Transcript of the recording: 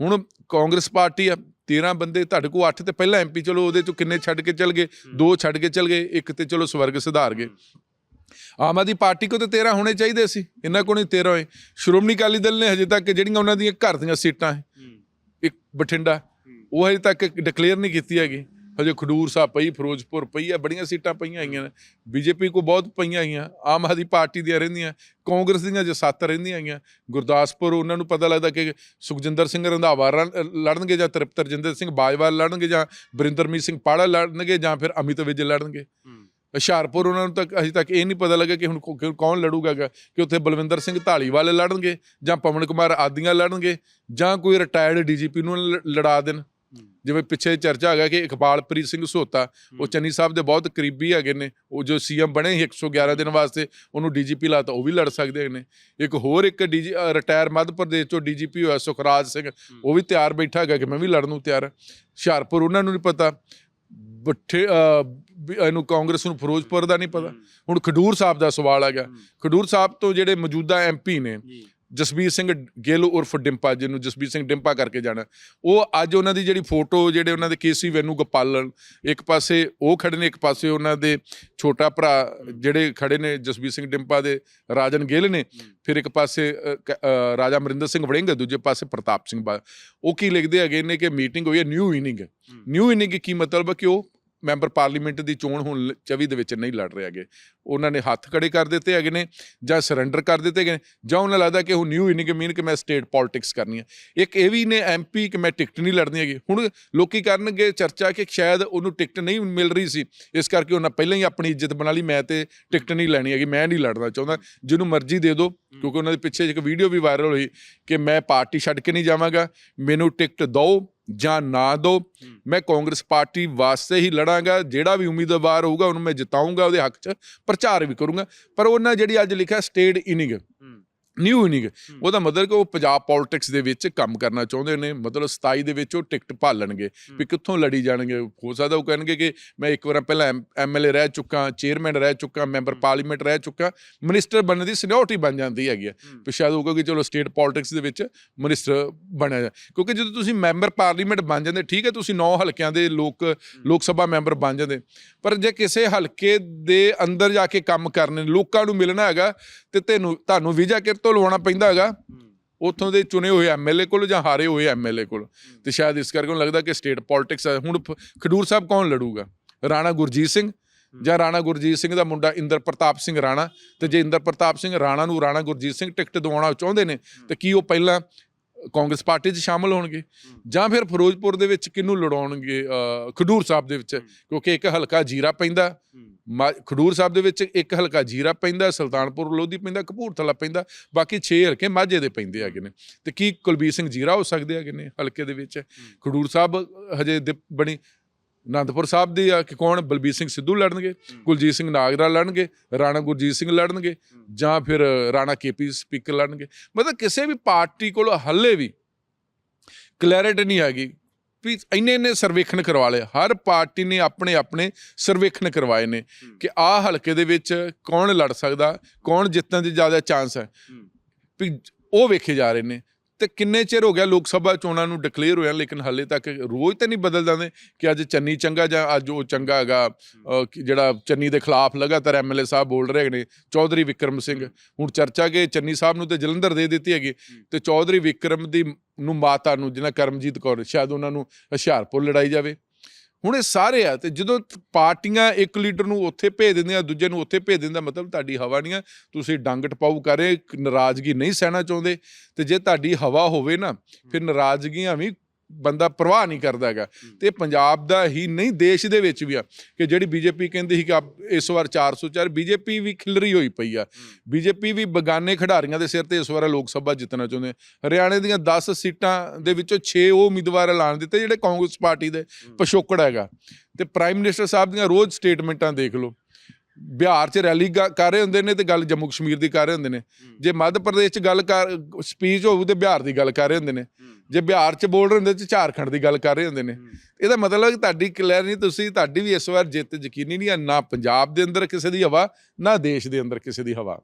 ਹੁਣ ਕਾਂਗਰਸ ਪਾਰਟੀ ਆ 13 ਬੰਦੇ ਤੁਹਾਡੇ ਕੋਲ 8 ਤੇ ਪਹਿਲਾਂ ਐਮਪੀ ਚਲੋ ਉਹਦੇ ਚੋਂ ਕਿੰਨੇ ਛੱਡ ਕੇ ਚਲ ਗਏ? ਦੋ ਛੱਡ ਕੇ ਚਲ ਗਏ ਇੱਕ ਤੇ ਚਲੋ ਸਵਰਗ ਸੁਧਾਰ ਗਏ। ਆਮ ਆਦਮੀ ਪਾਰਟੀ ਕੋ ਤੇ 13 ਹੋਣੇ ਚਾਹੀਦੇ ਸੀ ਇਹਨਾਂ ਕੋਲ ਨਹੀਂ 13 ਹੋਏ। ਸ਼੍ਰੋਮਣੀ ਅਕਾਲੀ ਦਲ ਨੇ ਹਜੇ ਤੱਕ ਜਿਹੜੀਆਂ ਉਹਨਾਂ ਦੀਆਂ ਘਰ ਦੀਆਂ ਸੀਟਾਂ ਹੈ ਇੱਕ ਬਠਿੰਡਾ ਉਹ ਹਜੇ ਤੱਕ ਡਿਕਲੇਅਰ ਨਹੀਂ ਕੀਤੀ ਹੈਗੀ। ਹਜੇ ਖਡੂਰ ਸਾਹਿਬ ਪਈ ਫਿਰੋਜ਼ਪੁਰ ਪਈ ਆ ਬੜੀਆਂ ਸੀਟਾਂ ਪਈਆਂ ਹੈਗੀਆਂ ਨੇ। ਬੀਜੇਪੀ ਕੋ ਬਹੁਤ ਪਈਆਂ ਹੈਗੀਆਂ ਆਮ ਆਦਮੀ ਪਾਰਟੀ ਦੀਆਂ ਰਹਿੰਦੀਆਂ ਕਾਂਗਰਸ ਦੀਆਂ ਜੇ ਸੱਤ ਰਹਿੰਦੀਆਂ ਹੈਗੀਆਂ ਗੁਰਦਾਸਪੁਰ ਉਹਨਾਂ ਨੂੰ ਪਤਾ ਲੱਗਦਾ ਕਿ ਸੁਖਜਿੰਦਰ ਸਿੰਘ ਰੰਧਾਵਾ ਲੜਨਗੇ ਜਾਂ ਤ੍ਰਿਪਤ ਰਜਿੰਦਰ ਸਿੰਘ ਬਾਜਵਾ ਲੜਨਗੇ ਜਾਂ ਬਰਿੰਦਰਮੀਤ ਸਿੰਘ ਪਾੜਾ ਲੜਨਗੇ ਜਾਂ ਫਿਰ ਅਮਿਤ ਵਿਜ ਲੜਨਗੇ। ਹੁਸ਼ਿਆਰਪੁਰ ਉਹਨਾਂ ਨੂੰ ਤੱਕ ਅਜੇ ਤੱਕ ਇਹ ਨਹੀਂ ਪਤਾ ਲੱਗਾ ਕਿ ਹੁਣ ਕੌਣ ਲੜੂਗਾ ਕਿ ਉੱਥੇ ਬਲਵਿੰਦਰ ਸਿੰਘ ਢਾਲੀਵਾਲ ਲੜਨਗੇ ਜਾਂ ਪਵਨ ਕੁਮਾਰ ਆਦੀਆਂ ਲੜਨਗੇ ਜਾਂ ਕੋਈ ਰਿਟਾਇਰਡ ਡੀਜੀਪੀ ਨੂੰ ਲੜਾ ਦੇਣ। ਜਿਵੇਂ ਪਿੱਛੇ ਚਰਚਾ ਹੈਗਾ ਕਿ ਇਕਬਾਲਪ੍ਰੀਤ ਸਿੰਘ ਸੋਤਾ ਉਹ ਚੰਨੀ ਸਾਹਿਬ ਦੇ ਬਹੁਤ ਕਰੀਬੀ ਹੈਗੇ ਨੇ ਉਹ ਜੋ ਸੀਐਮ ਬਣੇ ਸੀ 111 ਦਿਨ ਵਾਸਤੇ ਉਹਨੂੰ ਡੀਜੀਪੀ ਲਾਤਾ ਉਹ ਵੀ ਲੜ ਸਕਦੇ ਨੇ। ਇੱਕ ਹੋਰ ਇੱਕ ਡੀਜੀ ਰਿਟਾਇਰ ਮੱਧ ਪ੍ਰਦੇਸ਼ ਤੋਂ ਡੀਜੀਪੀ ਹੋਇਆ ਸੁਖਰਾਜ ਸਿੰਘ ਉਹ ਵੀ ਤਿਆਰ ਬੈਠਾ ਹੈਗਾ ਕਿ ਮੈਂ ਵੀ ਲੜਨ ਨੂੰ ਤਿਆਰ ਹਾਂ। ਹੁਸ਼ਿਆਰਪੁਰ ਉਹਨਾਂ ਨੂੰ ਨਹੀਂ ਪਤਾ ਬੱਠੇ ਇਹਨੂੰ ਕਾਂਗਰਸ ਨੂੰ ਫਿਰੋਜ਼ਪੁਰ ਦਾ ਨਹੀਂ ਪਤਾ। ਹੁਣ ਖਡੂਰ ਸਾਹਿਬ ਦਾ ਸਵਾਲ ਹੈਗਾ ਖਡੂਰ ਸਾਹਿਬ ਤੋਂ ਜਿਹੜੇ ਮੌਜੂਦਾ ਐਮਪੀ ਨੇ ਜਸਬੀਰ ਸਿੰਘ ਗਿੱਲ ਉਰਫ ਡਿੰਪਾ ਜਿਹਨੂੰ ਜਸਬੀਰ ਸਿੰਘ ਡਿੰਪਾ ਕਰਕੇ ਜਾਣਾ। ਉਹ ਅੱਜ ਉਹਨਾਂ ਦੀ ਜਿਹੜੀ ਫੋਟੋ ਜਿਹੜੇ ਉਹਨਾਂ ਦੇ ਕੇਸੀ ਵੈਨੂ ਗੋਪਾਲਨ ਇੱਕ ਪਾਸੇ ਉਹ ਖੜੇ ਨੇ ਇੱਕ ਪਾਸੇ ਉਹਨਾਂ ਦੇ ਛੋਟਾ ਭਰਾ ਜਿਹੜੇ ਖੜੇ ਨੇ ਜਸਬੀਰ ਸਿੰਘ ਡਿੰਪਾ ਦੇ ਰਾਜਨ ਗਿੱਲ ਨੇ। ਫਿਰ ਇੱਕ ਪਾਸੇ ਰਾਜਾ ਅਮਰਿੰਦਰ ਸਿੰਘ ਵੜਿੰਗ ਦੂਜੇ ਪਾਸੇ ਪ੍ਰਤਾਪ ਸਿੰਘ ਉਹ ਕੀ ਲਿਖਦੇ ਹੈਗੇ ਨੇ ਕਿ ਮੀਟਿੰਗ ਹੋਈ ਹੈ ਨਿਊ ਇਨਿੰਗ। ਨਿਊ ਇਨਿੰਗ ਕੀ ਮਤਲਬ ਹੈ ਕਿ ਉਹ ਮੈਂਬਰ ਪਾਰਲੀਮੈਂਟ ਦੀ ਚੋਣ ਹੁਣ ਲ- 24 ਦੇ ਵਿੱਚ ਨਹੀਂ ਲੜ ਰਹੇ ਹੈਗੇ। ਉਹਨਾਂ ਨੇ ਹੱਥ ਖੜੇ ਕਰ ਦਿੱਤੇ ਹੈਗੇ ਨੇ ਜਾਂ ਸਰੈਂਡਰ ਕਰ ਦਿੱਤੇ ਹੈਗੇ ਨੇ ਜਾਂ ਉਹਨਾਂ ਲੱਗਦਾ ਕਿ ਉਹ ਨਿਊ ਇਨਿੰਗ ਮੀਨ ਕਿ ਮੈਂ ਸਟੇਟ ਪੋਲਿਟਿਕਸ ਕਰਨੀ ਹੈ। ਇੱਕ ਇਹ ਵੀ ਨੇ ਐਮਪੀ ਕਿ ਮੈਂ ਟਿਕਟ ਨਹੀਂ ਲੜਨੀ ਹੈਗੀ। ਹੁਣ ਲੋਕੀ ਕਰਨਗੇ ਚਰਚਾ ਕਿ ਸ਼ਾਇਦ ਉਹਨੂੰ ਟਿਕਟ ਨਹੀਂ ਮਿਲ ਰਹੀ ਸੀ। ਇਸ ਕਰਕੇ ਉਹਨਾਂ ਪਹਿਲਾਂ ਹੀ ਆਪਣੀ ਇੱਜ਼ਤ ਬਣਾ ਲਈ ਮੈਂ ਤੇ ਟਿਕਟ ਨਹੀਂ ਲੈਣੀ ਹੈਗੀ ਮੈਂ ਨਹੀਂ ਲੜਨਾ ਚਾਹੁੰਦਾ। ਜਿਹਨੂੰ ਮਰਜ਼ੀ ਦੇ ਦਿਓ ਕਿਉਂਕਿ ਉਹਨਾਂ ਦੇ ਪਿੱਛੇ ਇੱਕ ਵੀਡੀਓ ਵੀ ਵਾਇਰਲ ਹੋਈ ਕਿ ਮੈਂ ਪਾਰਟੀ ਛੱਡ ਕੇ ਨਹੀਂ ਜਾਵਾਂਗਾ ਮੈਨੂੰ ਟਿਕਟ ਦਿਓ ਜਾਂ ਨਾ ਦਿਓ ਮੈਂ ਕਾਂਗਰਸ ਪਾਰਟੀ ਵਾਸਤੇ ਹੀ ਲੜਾਂਗਾ ਜਿਹੜਾ ਵੀ ਉਮੀਦਵਾਰ ਹੋਊਗਾ ਉਹਨੂੰ ਮੈਂ ਜਿਤਾਉਂਗਾ ਉਹਦੇ ਹੱਕ 'ਚ ਪ੍ਰਚਾਰ ਵੀ ਕਰੂੰਗਾ। ਪਰ ਉਹਨਾਂ ਜਿਹੜੀ ਅੱਜ ਲਿਖਿਆ ਸਟੇਟ ਇਨਿੰਗ ਨਿਊ ਇਨਿੰਗ ਉਹਦਾ ਮਤਲਬ ਕਿ ਉਹ ਪੰਜਾਬ ਪੋਲਿਟਿਕਸ ਦੇ ਵਿੱਚ ਕੰਮ ਕਰਨਾ ਚਾਹੁੰਦੇ ਨੇ ਮਤਲਬ 27 ਦੇ ਵਿੱਚ ਉਹ ਟਿਕਟ ਭਾਲਣਗੇ ਵੀ ਕਿੱਥੋਂ ਲੜੀ ਜਾਣਗੇ। ਹੋ ਸਕਦਾ ਉਹ ਕਹਿਣਗੇ ਕਿ ਮੈਂ ਇੱਕ ਵਾਰ ਪਹਿਲਾਂ ਐਮਐਲਏ ਰਹਿ ਚੁੱਕਾ ਚੇਅਰਮੈਨ ਰਹਿ ਚੁੱਕਾ ਮੈਂਬਰ ਪਾਰਲੀਮੈਂਟ ਰਹਿ ਚੁੱਕਾ ਮਿਨਿਸਟਰ ਬਣਨ ਦੀ ਸੀਨੀਅਰਟੀ ਬਣ ਜਾਂਦੀ ਹੈਗੀ ਵੀ ਸ਼ਾਇਦ ਉਹ ਕਹੋਗੇ ਚਲੋ ਸਟੇਟ ਪੋਲਿਟਿਕਸ ਦੇ ਵਿੱਚ ਮਿਨਿਸਟਰ ਬਣਿਆ ਜਾ। ਕਿਉਂਕਿ ਜਦੋਂ ਤੁਸੀਂ ਮੈਂਬਰ ਪਾਰਲੀਮੈਂਟ ਬਣ ਜਾਂਦੇ ਠੀਕ ਹੈ ਤੁਸੀਂ 9 ਹਲਕਿਆਂ ਦੇ ਲੋਕ ਲੋਕ ਸਭਾ ਮੈਂਬਰ ਬਣ ਜਾਂਦੇ। ਪਰ ਜੇ ਕਿਸੇ ਹਲਕੇ ਦੇ ਅੰਦਰ ਜਾ ਕੇ ਕੰਮ ਕਰਨੇ ਲੋਕਾਂ ਨੂੰ ਮਿਲਣਾ ਹੈਗਾ ਤੇ ਤੈਨੂੰ ਤੁਹਾਨੂੰ ਵੀਜ਼ਾ ਕਿਰ ਤੋਂ ਲਵਾਉਣਾ ਪੈਂਦਾ ਹੈਗਾ। ਉੱਥੋਂ ਦੇ ਚੁਣੇ ਹੋਏ ਐਮਐਲਏ ਕੋਲ ਜਾਂ ਹਾਰੇ ਹੋਏ ਐਮਐਲਏ ਕੋਲ। ਤੇ ਸ਼ਾਇਦ ਇਸ ਕਰਕੇ ਉਹਨੂੰ ਲੱਗਦਾ ਕਿ ਸਟੇਟ ਪੋਲਿਟਿਕਸ ਹੁਣ ਖਡੂਰ ਸਾਹਿਬ ਕੌਣ ਲੜੂਗਾ? ਰਾਣਾ ਗੁਰਜੀਤ ਸਿੰਘ ਜਾਂ ਰਾਣਾ ਗੁਰਜੀਤ ਸਿੰਘ ਦਾ ਮੁੰਡਾ ਇੰਦਰ ਪ੍ਰਤਾਪ ਸਿੰਘ ਰਾਣਾ? ਤੇ ਜੇ ਇੰਦਰ ਪ੍ਰਤਾਪ ਸਿੰਘ ਰਾਣਾ ਨੂੰ ਰਾਣਾ ਗੁਰਜੀਤ ਸਿੰਘ ਟਿਕਟ ਦਿਵਾਉਣਾ ਚਾਹੁੰਦੇ ਨੇ ਤੇ ਕੀ ਉਹ ਪਹਿਲਾਂ ਕਾਂਗਰਸ ਪਾਰਟੀ 'ਚ ਸ਼ਾਮਲ ਹੋਣਗੇ? ਜਾਂ ਫਿਰ ਫਿਰੋਜ਼ਪੁਰ ਦੇ ਵਿੱਚ ਕਿਹਨੂੰ ਲੜਾਉਣਗੇ ਖਡੂਰ ਸਾਹਿਬ ਦੇ ਵਿੱਚ? ਕਿਉਂਕਿ ਇੱਕ ਹਲਕਾ ਜੀਰਾ ਪੈਂਦਾ। ਖਡੂਰ ਸਾਹਿਬ ਦੇ ਵਿੱਚ ਇੱਕ ਹਲਕਾ ਜੀਰਾ ਪੈਂਦਾ ਸੁਲਤਾਨਪੁਰ ਲੋਧੀ ਪੈਂਦਾ ਕਪੂਰਥਲਾ ਪੈਂਦਾ ਬਾਕੀ 6 ਹਲਕੇ ਮਾਝੇ ਦੇ ਪੈਂਦੇ ਹੈਗੇ ਨੇ। ਤੇ ਕੀ ਕੁਲਬੀਰ ਸਿੰਘ ਜੀਰਾ ਹੋ ਸਕਦੇ ਹੈਗੇ ਨੇ ਹਲਕੇ ਦੇ ਵਿੱਚ? ਖਡੂਰ ਸਾਹਿਬ ਹਜੇ ਦਿ- ਬਣੀ ਅਨੰਦਪੁਰ ਸਾਹਿਬ ਦੀ ਆ ਕਿ ਕੌਣ? ਬਲਬੀਰ ਸਿੰਘ ਸਿੱਧੂ ਲੜਨਗੇ ਕੁਲਜੀਤ ਸਿੰਘ ਨਾਗਰਾ ਲੜਨਗੇ ਰਾਣਾ ਗੁਰਜੀਤ ਸਿੰਘ ਲੜਨਗੇ ਜਾਂ ਫਿਰ ਰਾਣਾ ਕੇਪੀ ਸਪੀਕਰ ਲੜਨਗੇ। ਮਤਲਬ ਕਿਸੇ ਵੀ ਪਾਰਟੀ ਕੋਲ ਹੱਲੇ ਵੀ ਕਲੈਰਿਟੀ ਨਹੀਂ ਹੈਗੀ। ਵੀ ਇੰਨੇ ਇੰਨੇ ਸਰਵੇਖਣ ਕਰਵਾ ਲਏ। ਹਰ ਪਾਰਟੀ ਨੇ ਆਪਣੇ ਆਪਣੇ ਸਰਵੇਖਣ ਕਰਵਾਏ ਨੇ ਕਿ ਆਹ ਹਲਕੇ ਦੇ ਵਿੱਚ ਕੌਣ ਲੜ ਸਕਦਾ ਕੌਣ ਜਿੱਤਣ ਦੀ ਜ਼ਿਆਦਾ ਚਾਂਸ ਹੈ। ਵੀ ਉਹ ਵੇਖੇ ਜਾ ਰਹੇ ਨੇ। ਤੇ ਕਿੰਨੇ ਚਿਰ ਹੋ ਗਿਆ ਲੋਕ ਸਭਾ ਚੋਣਾਂ ਨੂੰ ਡਿਕਲੇਅਰ ਹੋਇਆ, ਲੇਕਿਨ ਹਾਲੇ ਤੱਕ ਰੋਜ਼ ਤਾਂ ਨਹੀਂ ਬਦਲ ਜਾਂਦੇ ਕਿ ਅੱਜ ਚੰਨੀ ਚੰਗਾ ਜਾਂ ਅੱਜ ਉਹ ਚੰਗਾ ਹੈਗਾ ਜਿਹੜਾ ਚੰਨੀ ਦੇ ਖਿਲਾਫ ਲਗਾਤਾਰ ਐਮਐਲਏ ਸਾਹਿਬ ਬੋਲ ਰਹੇ ਨੇ, ਚੌਧਰੀ ਵਿਕਰਮ ਸਿੰਘ। ਹੁਣ ਚਰਚਾ ਕਿ ਚੰਨੀ ਸਾਹਿਬ ਨੂੰ ਤੇ ਜਲੰਧਰ ਦੇ ਦਿੱਤੀ ਹੈਗੀ ਤੇ ਚੌਧਰੀ ਵਿਕਰਮ ਦੀ ਨੂੰ ਮਾਤਾ ਨੂੰ ਜਿਹਨਾਂ ਕਰਮਜੀਤ ਕੌਰ ਸ਼ਾਇਦ ਉਹਨਾਂ ਨੂੰ ਹੁਸ਼ਿਆਰਪੁਰ ਲੜਾਈ ਜਾਵੇ। ਹੁਣ ਇਹ ਸਾਰੇ ਆ ਤੇ ਜਦੋਂ ਪਾਰਟੀਆਂ ਇੱਕ ਲੀਡਰ ਨੂੰ ਉੱਥੇ ਭੇਜ ਦਿੰਦੀਆਂ ਦੂਜੇ ਨੂੰ ਉੱਥੇ ਭੇਜ ਦਿੰਦਾ ਮਤਲਬ ਤੁਹਾਡੀ ਹਵਾ ਨਹੀਂ ਆ ਤੁਸੀਂ ਡੰਗ ਟਪਾਊ ਕਰ ਰਹੇ ਨਾਰਾਜ਼ਗੀ ਨਹੀਂ ਸਹਿਣਾ ਚਾਹੁੰਦੇ ਤੇ ਜੇ ਤੁਹਾਡੀ ਹਵਾ ਹੋਵੇ ਨਾ ਫਿਰ ਨਾਰਾਜ਼ਗੀਆਂ ਵੀ ਬੰਦਾ ਪਰਵਾਹ ਨਹੀਂ ਕਰਦਾ ਹੈਗਾ। ਤੇ ਪੰਜਾਬ ਦਾ ਹੀ ਨਹੀਂ ਦੇਸ਼ ਦੇ ਵਿੱਚ ਵੀ ਆ ਕਿ ਜਿਹੜੀ ਬੀਜੇਪੀ ਕਹਿੰਦੀ ਸੀ ਕਿ ਆਪ ਇਸ ਵਾਰ 404 ਬੀਜੇਪੀ ਵੀ ਖਿਲਰੀ ਹੋਈ ਪਈ ਆ। ਬੀਜੇਪੀ ਵੀ ਬਗਾਨੇ ਖਿਡਾਰੀਆਂ ਦੇ ਸਿਰ ਤੇ ਇਸ ਵਾਰ ਲੋਕ ਸਭਾ ਜਿੱਤਣਾ ਚਾਹੁੰਦੇ। ਹਰਿਆਣੇ ਦੀਆਂ 10 ਸੀਟਾਂ ਦੇ ਵਿੱਚੋਂ 6 ਉਹ ਉਮੀਦਵਾਰ ਐਲਾਨ ਦਿੱਤੇ ਜਿਹੜੇ ਕਾਂਗਰਸ ਪਾਰਟੀ ਦੇ ਪਿਛੋਕੜ ਹੈਗਾ। ਤੇ ਪ੍ਰਾਈਮ ਮਿਨਿਸਟਰ ਸਾਹਿਬ ਦੀਆਂ ਰੋਜ਼ ਸਟੇਟਮੈਂਟਾਂ ਦੇਖ ਲਓ। ਬਿਹਾਰ 'ਚ ਰੈਲੀ ਕਰ ਰਹੇ ਹੁੰਦੇ ਨੇ ਤੇ ਗੱਲ ਜੰਮੂ ਕਸ਼ਮੀਰ ਦੀ ਕਰ ਰਹੇ ਹੁੰਦੇ ਨੇ। ਜੇ ਮੱਧ ਪ੍ਰਦੇਸ਼ 'ਚ ਗੱਲ ਕਰ ਸਪੀਚ ਹੋਊ ਤੇ ਬਿਹਾਰ ਦੀ ਗੱਲ ਕਰ ਰਹੇ ਹੁੰਦੇ ਨੇ। ਜੇ ਬਿਹਾਰ 'ਚ ਬੋਲ ਰਹੇ ਹੁੰਦੇ ਤੇ ਝਾਰਖੰਡ ਦੀ ਗੱਲ ਕਰ ਰਹੇ ਹੁੰਦੇ ਨੇ। ਇਹਦਾ ਮਤਲਬ ਕਿ ਤੁਹਾਡੀ ਕਲੀਅਰ ਨਹੀਂ ਤੁਸੀਂ ਤੁਹਾਡੀ ਵੀ ਇਸ ਵਾਰ ਜਿੱਤ ਯਕੀਨੀ ਨਹੀਂ ਆ ਨਾ ਪੰਜਾਬ ਦੇ ਅੰਦਰ ਕਿਸੇ ਦੀ ਹਵਾ ਨਾ ਦੇਸ਼ ਦੇ ਅੰਦਰ ਕਿਸੇ ਦੀ ਹਵਾ।